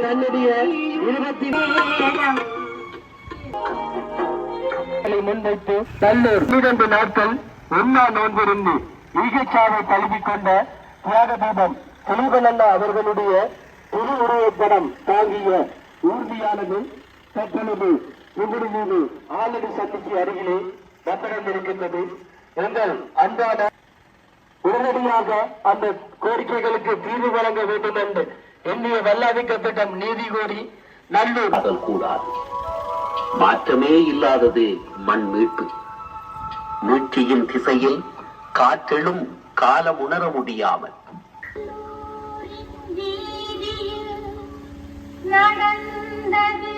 தன்னுடைய நாட்கள் உண்ணா நோன்பிருந்து ஈகைச்சாவை தழுவிக் கொண்ட தியாக தீபம் சலீபனல்ல அவர்களுடைய திரு உருவப்படம் தாங்கிய ஊர்தியானது பெற்றனது புகுடுமீது ஆலடி சந்திக்கு அருகிலே பத்திரம் இருக்கின்றது எங்கள் அன்றாட உடனடியாக அந்த கோரிக்கைகளுக்கு தீர்வு வழங்க வேண்டும் என்று என்னை வல்லாதிக்கப்பட்ட நீதி கோரி நல்லூர். கூடாது. மாற்றமே இல்லாதது மண் மீட்பு. மீட்சியின் திசையில் காற்றெழும் காலம் உணர முடியாமல். நடந்தது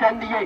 ಚಂಡಿಗೆ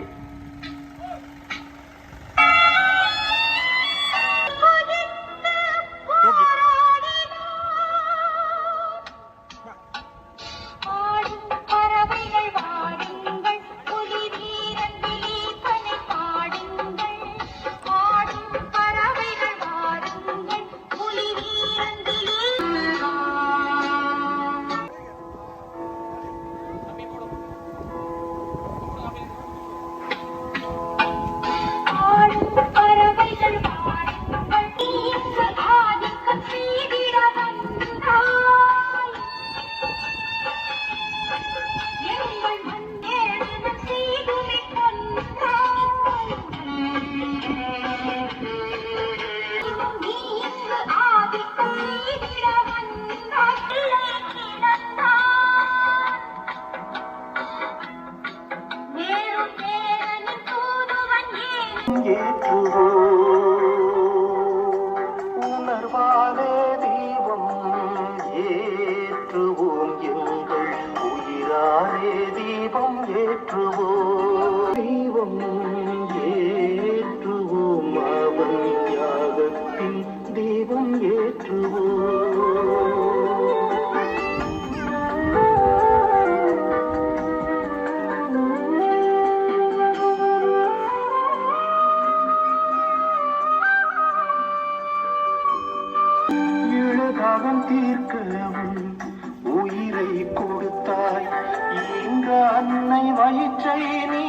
அன்னை வயிற்றை நீ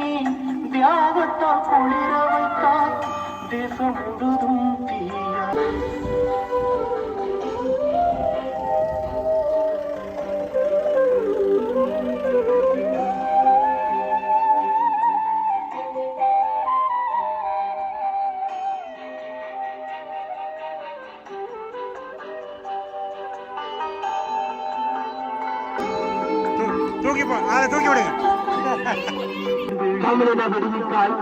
தியாகத்தால் குளிர வைத்தாய் தேசம் முழுதும் தமிழின விடுவித்தால்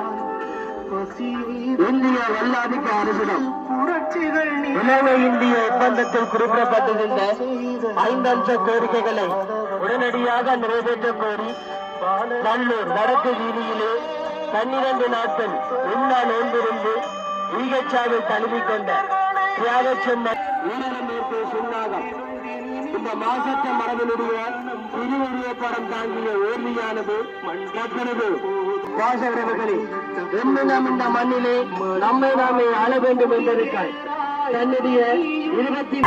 இந்திய வல்லாதிக்க அரசிடம் உலக இந்திய ஒப்பந்தத்தில் குறிப்பிடப்பட்டிருந்த ஐந்து கோரிக்கைகளை உடனடியாக நிறைவேற்ற கோரி நல்லூர் வடக்கு வீதியிலே பன்னிரண்டு நாட்கள் உண்ணா நோன்பிருந்து ஈகச்சாவை தழுவிக்கொண்ட தியாகச்செம்மன் வீரமேற்பு சுண்ணாகம் இந்த மாசத்த மரபினுடைய திருவுருவ படம் தாங்கிய ஓர்மையானது தற்பொழுது பாச என்று நாம் இந்த மண்ணிலே நம்மை நாமே ஆள வேண்டும் என்பதற்காய் தன்னுடைய இருபத்தி